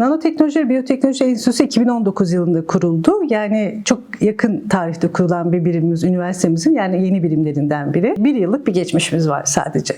Nanoteknoloji ve Biyoteknoloji Enstitüsü 2019 yılında kuruldu. Yani çok yakın tarihte kurulan bir birimimiz, üniversitemizin yani yeni birimlerinden biri. Bir yıllık bir geçmişimiz var sadece.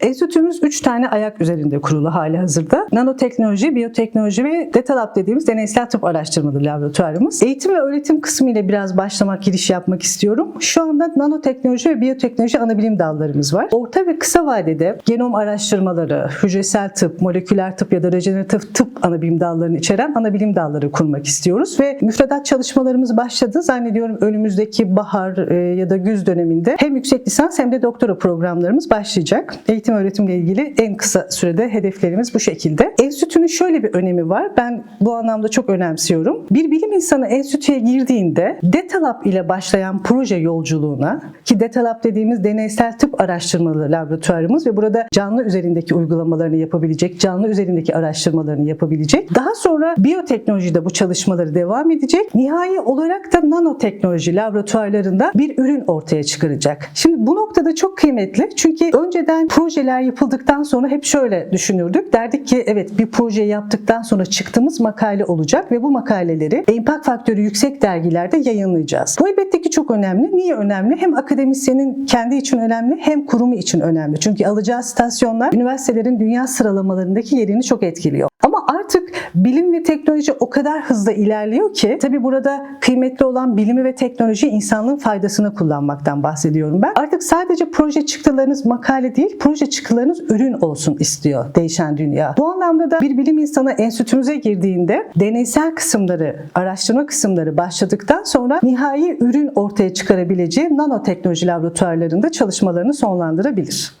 Enstitümüz 3 tane ayak üzerinde kurulu hali hazırda. Nanoteknoloji, biyoteknoloji ve Data Lab dediğimiz deneysel tıp araştırmaları laboratuvarımız. Eğitim ve öğretim kısmı ile biraz başlamak, giriş yapmak istiyorum. Şu anda nanoteknoloji ve biyoteknoloji anabilim dallarımız var. Orta ve kısa vadede genom araştırmaları, hücresel tıp, moleküler tıp ya da rejeneratif tıp anabilim dallarını içeren anabilim dalları kurmak istiyoruz ve müfredat çalışmalarımız başladı. Zannediyorum önümüzdeki bahar e, ya da güz döneminde hem yüksek lisans hem de doktora programlarımız başlayacak. Eğitim öğretimle ilgili en kısa sürede hedeflerimiz bu şekilde. Enstitünün şöyle bir önemi var. Ben bu anlamda çok önemsiyorum. Bir bilim insanı enstitüye girdiğinde Data Lab ile başlayan proje yolculuğuna ki Data Lab dediğimiz deneysel tıp araştırmaları laboratuvarımız ve burada canlı üzerindeki uygulamalarını yapabilecek, canlı üzerindeki araştırmalarını yapabilecek. Daha sonra biyoteknolojide bu çalışmaları devam edecek. Nihai olarak da nanoteknoloji laboratuvarlarında bir ürün ortaya çıkaracak. Şimdi bu noktada çok kıymetli. Çünkü önceden projeler yapıldıktan sonra hep şöyle düşünürdük. Derdik ki evet bir proje yaptıktan sonra çıktığımız makale olacak ve bu makaleleri impact faktörü yüksek dergilerde yayınlayacağız. Bu elbette ki çok önemli. Niye önemli? Hem akademisyenin kendi için önemli hem kurumu için önemli. Çünkü alacağı stasyonlar üniversitelerin dünya sıralamalarındaki yerini çok etkiliyor. Bilim ve teknoloji o kadar hızlı ilerliyor ki tabi burada kıymetli olan bilimi ve teknoloji insanlığın faydasına kullanmaktan bahsediyorum ben. Artık sadece proje çıktılarınız makale değil, proje çıktılarınız ürün olsun istiyor değişen dünya. Bu anlamda da bir bilim insanı enstitümüze girdiğinde deneysel kısımları, araştırma kısımları başladıktan sonra nihai ürün ortaya çıkarabileceği nanoteknoloji laboratuvarlarında çalışmalarını sonlandırabilir.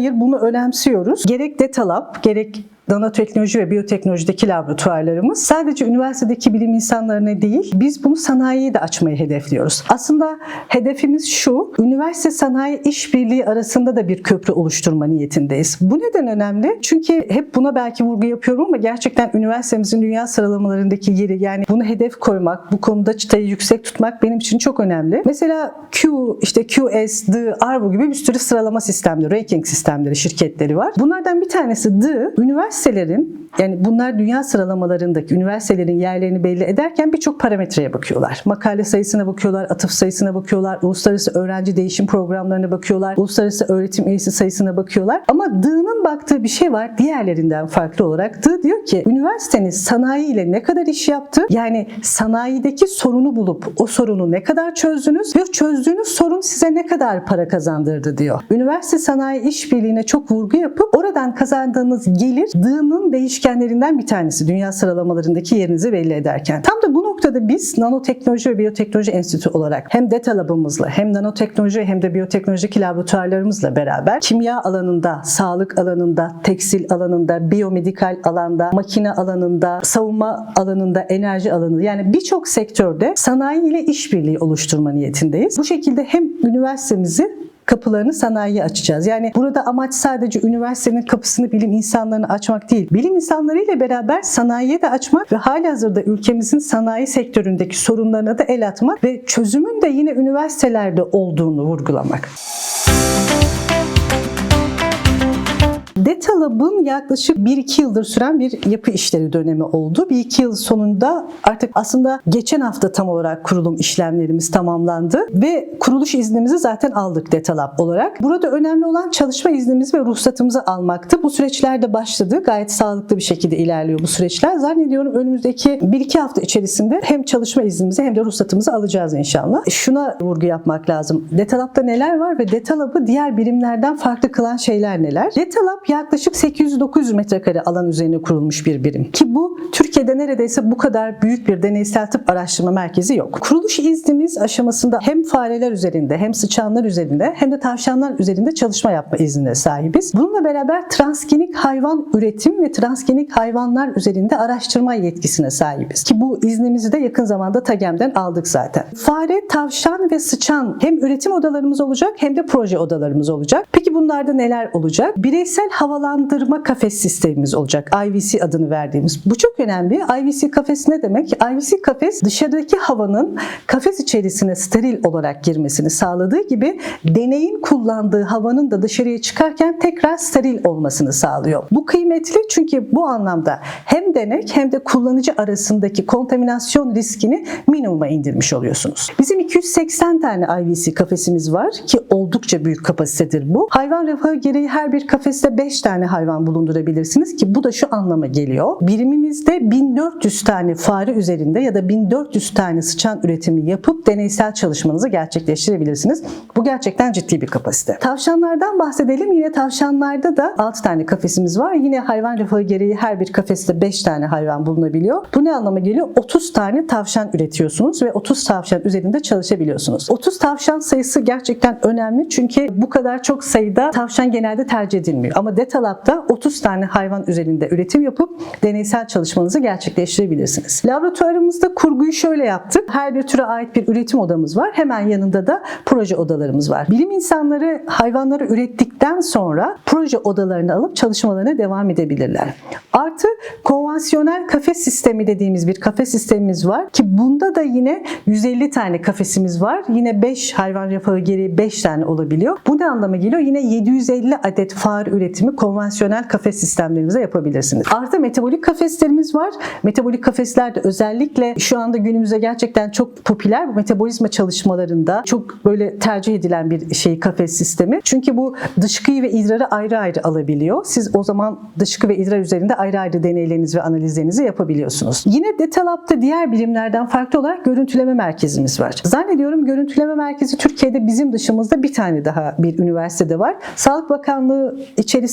Hayır bunu önemsiyoruz. Gerek Data Lab, gerek nanoteknoloji ve biyoteknolojideki laboratuvarlarımız sadece üniversitedeki bilim insanlarına değil, biz bunu sanayiye de açmayı hedefliyoruz. Aslında hedefimiz şu, üniversite sanayi işbirliği arasında da bir köprü oluşturma niyetindeyiz. Bu neden önemli? Çünkü hep buna belki vurgu yapıyorum ama gerçekten üniversitemizin dünya sıralamalarındaki yeri yani bunu hedef koymak, bu konuda çıtayı yüksek tutmak benim için çok önemli. Mesela Q, işte QS, D, Arvo gibi bir sürü sıralama sistemleri, ranking sistemleri, şirketleri var. Bunlardan bir tanesi D, üniversite üniversitelerin yani bunlar dünya sıralamalarındaki üniversitelerin yerlerini belli ederken birçok parametreye bakıyorlar. Makale sayısına bakıyorlar, atıf sayısına bakıyorlar, uluslararası öğrenci değişim programlarına bakıyorlar, uluslararası öğretim üyesi sayısına bakıyorlar. Ama D'nın baktığı bir şey var diğerlerinden farklı olarak. D diyor ki üniversiteniz sanayi ile ne kadar iş yaptı? Yani sanayideki sorunu bulup o sorunu ne kadar çözdünüz ve çözdüğünüz sorun size ne kadar para kazandırdı diyor. Üniversite sanayi işbirliğine çok vurgu yapıp oradan kazandığınız gelir D'nın değişkenlerinden bir tanesi dünya sıralamalarındaki yerinizi belli ederken. Tam da bu noktada biz Nanoteknoloji ve Biyoteknoloji Enstitüsü olarak hem Data Lab'ımızla hem nanoteknoloji hem de biyoteknolojideki laboratuvarlarımızla beraber kimya alanında, sağlık alanında, tekstil alanında, biyomedikal alanda, makine alanında, savunma alanında, enerji alanında yani birçok sektörde sanayi ile işbirliği oluşturma niyetindeyiz. Bu şekilde hem üniversitemizi kapılarını sanayiye açacağız. Yani burada amaç sadece üniversitenin kapısını bilim insanlarına açmak değil. Bilim insanları ile beraber sanayiye de açmak ve hali hazırda ülkemizin sanayi sektöründeki sorunlarına da el atmak ve çözümün de yine üniversitelerde olduğunu vurgulamak. Data Lab'ın yaklaşık 1-2 yıldır süren bir yapı işleri dönemi oldu. 1-2 yıl sonunda artık aslında geçen hafta tam olarak kurulum işlemlerimiz tamamlandı ve kuruluş iznimizi zaten aldık Data Lab olarak. Burada önemli olan çalışma iznimizi ve ruhsatımızı almaktı. Bu süreçler de başladı. Gayet sağlıklı bir şekilde ilerliyor bu süreçler. Zannediyorum önümüzdeki 1-2 hafta içerisinde hem çalışma iznimizi hem de ruhsatımızı alacağız inşallah. Şuna vurgu yapmak lazım. Data Lab'da neler var ve Data Lab'ı diğer birimlerden farklı kılan şeyler neler? Data Lab yaklaşık 800-900 metrekare alan üzerine kurulmuş bir birim. Ki bu Türkiye'de neredeyse bu kadar büyük bir deneysel tıp araştırma merkezi yok. Kuruluş iznimiz aşamasında hem fareler üzerinde hem sıçanlar üzerinde hem de tavşanlar üzerinde çalışma yapma iznine sahibiz. Bununla beraber transgenik hayvan üretim ve transgenik hayvanlar üzerinde araştırma yetkisine sahibiz. Ki bu iznimizi de yakın zamanda TAGEM'den aldık zaten. Fare, tavşan ve sıçan hem üretim odalarımız olacak hem de proje odalarımız olacak. Peki bunlarda neler olacak? Bireysel havalandırma kafes sistemimiz olacak. IVC adını verdiğimiz. Bu çok önemli. IVC kafes ne demek? IVC kafes dışarıdaki havanın kafes içerisine steril olarak girmesini sağladığı gibi deneyin kullandığı havanın da dışarıya çıkarken tekrar steril olmasını sağlıyor. Bu kıymetli çünkü bu anlamda hem denek hem de kullanıcı arasındaki kontaminasyon riskini minimuma indirmiş oluyorsunuz. Bizim 280 tane IVC kafesimiz var ki oldukça büyük kapasitedir bu. Hayvan refahı gereği her bir kafeste 5 tane hayvan bulundurabilirsiniz ki bu da şu anlama geliyor. Birimimizde 1400 tane fare üzerinde ya da 1400 tane sıçan üretimi yapıp deneysel çalışmanızı gerçekleştirebilirsiniz. Bu gerçekten ciddi bir kapasite. Tavşanlardan bahsedelim. Yine tavşanlarda da 6 tane kafesimiz var. Yine hayvan refahı gereği her bir kafeste 5 tane hayvan bulunabiliyor. Bu ne anlama geliyor? 30 tane tavşan üretiyorsunuz ve 30 tavşan üzerinde çalışabiliyorsunuz. 30 tavşan sayısı gerçekten önemli çünkü bu kadar çok sayıda tavşan genelde tercih edilmiyor. Ama Detalab'da 30 tane hayvan üzerinde üretim yapıp deneysel çalışmanızı gerçekleştirebilirsiniz. Laboratuvarımızda kurguyu şöyle yaptık. Her bir türe ait bir üretim odamız var. Hemen yanında da proje odalarımız var. Bilim insanları hayvanları ürettikten sonra proje odalarını alıp çalışmalarına devam edebilirler. Artı konvansiyonel kafes sistemi dediğimiz bir kafes sistemimiz var ki bunda da yine 150 tane kafesimiz var. Yine 5 hayvan refahı gereği 5 tane olabiliyor. Bu ne anlama geliyor? Yine 750 adet fare üretimi konvansiyonel kafes sistemlerimize yapabilirsiniz. Artı metabolik kafeslerimiz var. Metabolik kafeslerde özellikle şu anda günümüzde gerçekten çok popüler bu metabolizma çalışmalarında çok böyle tercih edilen bir şey kafes sistemi. Çünkü bu dışkıyı ve idrarı ayrı ayrı alabiliyor. Siz o zaman dışkı ve idrar üzerinde ayrı ayrı deneylerinizi ve analizlerinizi yapabiliyorsunuz. Yine Detalab'da diğer bilimlerden farklı olarak görüntüleme merkezimiz var. Zannediyorum görüntüleme merkezi Türkiye'de bizim dışımızda bir tane daha bir üniversitede var. Sağlık Bakanlığı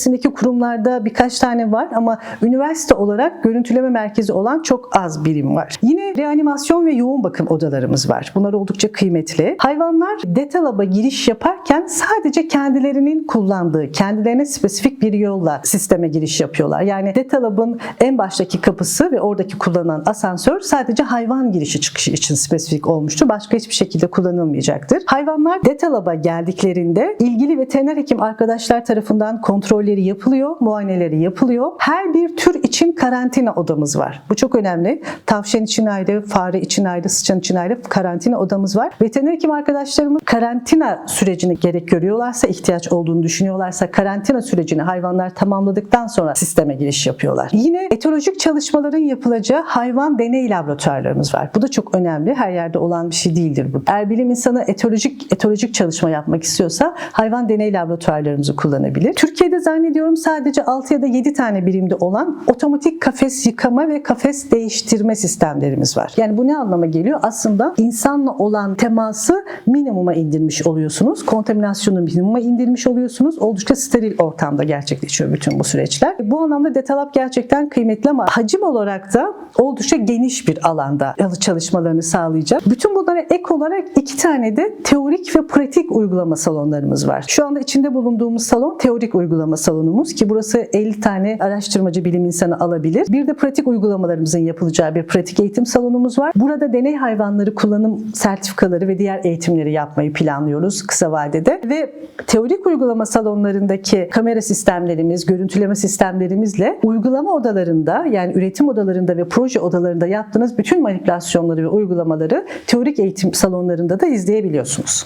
içerisindeki kurumlarda birkaç tane var ama üniversite olarak görüntüleme merkezi olan çok az birim var. Yine reanimasyon ve yoğun bakım odalarımız var. Bunlar oldukça kıymetli. Hayvanlar Detalab'a giriş yaparken sadece kendilerinin kullandığı, kendilerine spesifik bir yolla sisteme giriş yapıyorlar. Yani Detalab'ın en baştaki kapısı ve oradaki kullanılan asansör sadece hayvan girişi çıkışı için spesifik olmuştur. Başka hiçbir şekilde kullanılmayacaktır. Hayvanlar Detalab'a geldiklerinde ilgili veteriner hekim arkadaşlar tarafından kontrolleri yapılıyor, muayeneleri yapılıyor. Her bir tür için karantina odamız var. Bu çok önemli. Tavşan için ayrı, fare için ayrı, sıçan için ayrı karantina odamız var. Veteriner hekim arkadaşlarımız karantina sürecini gerek görüyorlarsa, ihtiyaç olduğunu düşünüyorlarsa karantina sürecini hayvanlar tamamladıktan sonra sisteme giriş yapıyorlar. Yine etolojik çalışmaların yapılacağı hayvan deney laboratuvarlarımız var. Bu da çok önemli. Her yerde olan bir şey değildir bu. Eğer bilim insanı etolojik etolojik çalışma yapmak istiyorsa hayvan deney laboratuvarlarımızı kullanabilir. Türkiye'de zannediyorum sadece 6 ya da 7 tane birimde olan otomatik kafes yıkama ve kafes değiştirme sistemlerimiz var. Yani bu ne anlama geliyor? Aslında insanla olan teması minimuma indirmiş oluyorsunuz. Kontaminasyonu minimuma indirmiş oluyorsunuz. Oldukça steril ortamda gerçekleşiyor bütün bu süreçler. Bu anlamda Detalab gerçekten kıymetli ama hacim olarak da oldukça geniş bir alanda çalışmalarını sağlayacak. Bütün bunlara ek olarak iki tane de teorik ve pratik uygulama salonlarımız var. Şu anda içinde bulunduğumuz salon teorik uygulama salonumuz ki burası 50 tane araştırmacı bilim insanı alabilir. Bir de pratik uygulamalarımızın yapılacağı bir pratik eğitim salonumuz var. Burada deney hayvanları kullanım sertifikaları ve diğer eğitimleri yapmayı planlıyoruz kısa vadede ve teorik uygulama salonlarındaki kamera sistemlerimiz, görüntüleme sistemlerimizle uygulama odalarında yani üretim odalarında ve proje odalarında yaptığınız bütün manipülasyonları ve uygulamaları teorik eğitim salonlarında da izleyebiliyorsunuz.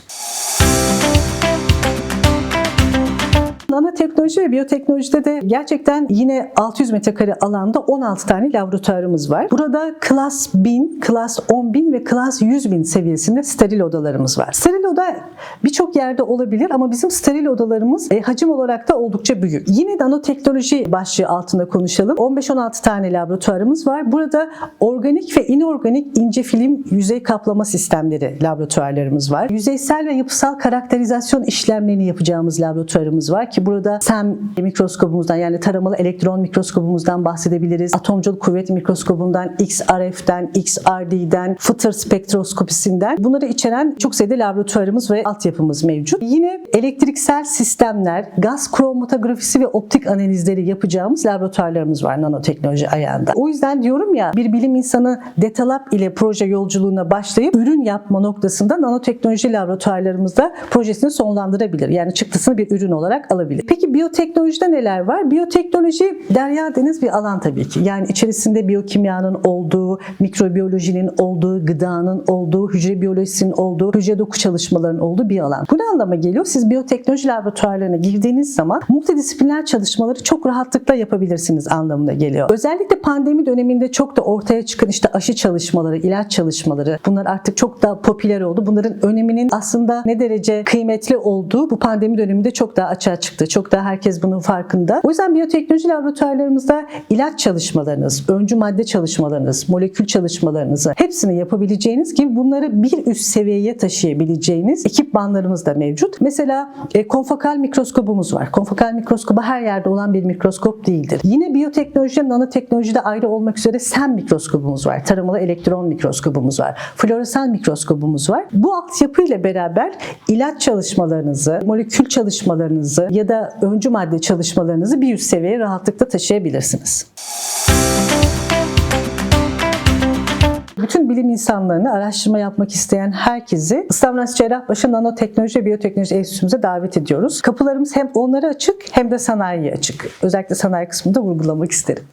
Nanoteknoloji ve biyoteknolojide de gerçekten yine 600 metrekare alanda 16 tane laboratuvarımız var. Burada klas 1000, klas 10000 ve klas 100.000 seviyesinde steril odalarımız var. Steril oda birçok yerde olabilir ama bizim steril odalarımız e, hacim olarak da oldukça büyük. Yine nanoteknoloji başlığı altında konuşalım. 15-16 tane laboratuvarımız var. Burada organik ve inorganik ince film yüzey kaplama sistemleri laboratuvarlarımız var. Yüzeysel ve yapısal karakterizasyon işlemlerini yapacağımız laboratuvarımız var ki burada SEM mikroskobumuzdan yani taramalı elektron mikroskobumuzdan bahsedebiliriz. Atomcul kuvvet mikroskobundan, XRF'den, XRD'den, fıtır spektroskopisinden bunları içeren çok sayıda laboratuvarımız ve altyapımız mevcut. Yine elektriksel sistemler, gaz kromatografisi ve optik analizleri yapacağımız laboratuvarlarımız var nanoteknoloji ayağında. O yüzden diyorum ya bir bilim insanı Detalab ile proje yolculuğuna başlayıp ürün yapma noktasında nanoteknoloji laboratuvarlarımızda projesini sonlandırabilir. Yani çıktısını bir ürün olarak alabilir. Yapılabilir. Peki biyoteknolojide neler var? Biyoteknoloji derya deniz bir alan tabii ki. Yani içerisinde biyokimyanın olduğu, mikrobiyolojinin olduğu, gıdanın olduğu, hücre biyolojisinin olduğu, hücre doku çalışmalarının olduğu bir alan. Bu ne anlama geliyor? Siz biyoteknoloji laboratuvarlarına girdiğiniz zaman multidisipliner çalışmaları çok rahatlıkla yapabilirsiniz anlamına geliyor. Özellikle pandemi döneminde çok da ortaya çıkan işte aşı çalışmaları, ilaç çalışmaları bunlar artık çok daha popüler oldu. Bunların öneminin aslında ne derece kıymetli olduğu bu pandemi döneminde çok daha açığa çıktı. Çok daha herkes bunun farkında. O yüzden biyoteknoloji laboratuvarlarımızda ilaç çalışmalarınız, öncü madde çalışmalarınız, molekül çalışmalarınızı hepsini yapabileceğiniz gibi bunları bir üst seviyeye taşıyabileceğiniz ekipmanlarımız da mevcut. Mesela e, konfokal mikroskobumuz var. Konfokal mikroskobu her yerde olan bir mikroskop değildir. Yine biyoteknolojide, nanoteknolojide ayrı olmak üzere SEM mikroskobumuz var. Taramalı elektron mikroskobumuz var. Floresan mikroskobumuz var. Bu altyapıyla beraber ilaç çalışmalarınızı, molekül çalışmalarınızı ya da öncü madde çalışmalarınızı bir üst seviyeye rahatlıkla taşıyabilirsiniz. Bütün bilim insanlarını araştırma yapmak isteyen herkesi İstanbul Cerrahpaşa Nanoteknoloji ve Biyoteknoloji Enstitümüze davet ediyoruz. Kapılarımız hem onlara açık hem de sanayiye açık. Özellikle sanayi kısmında vurgulamak isterim.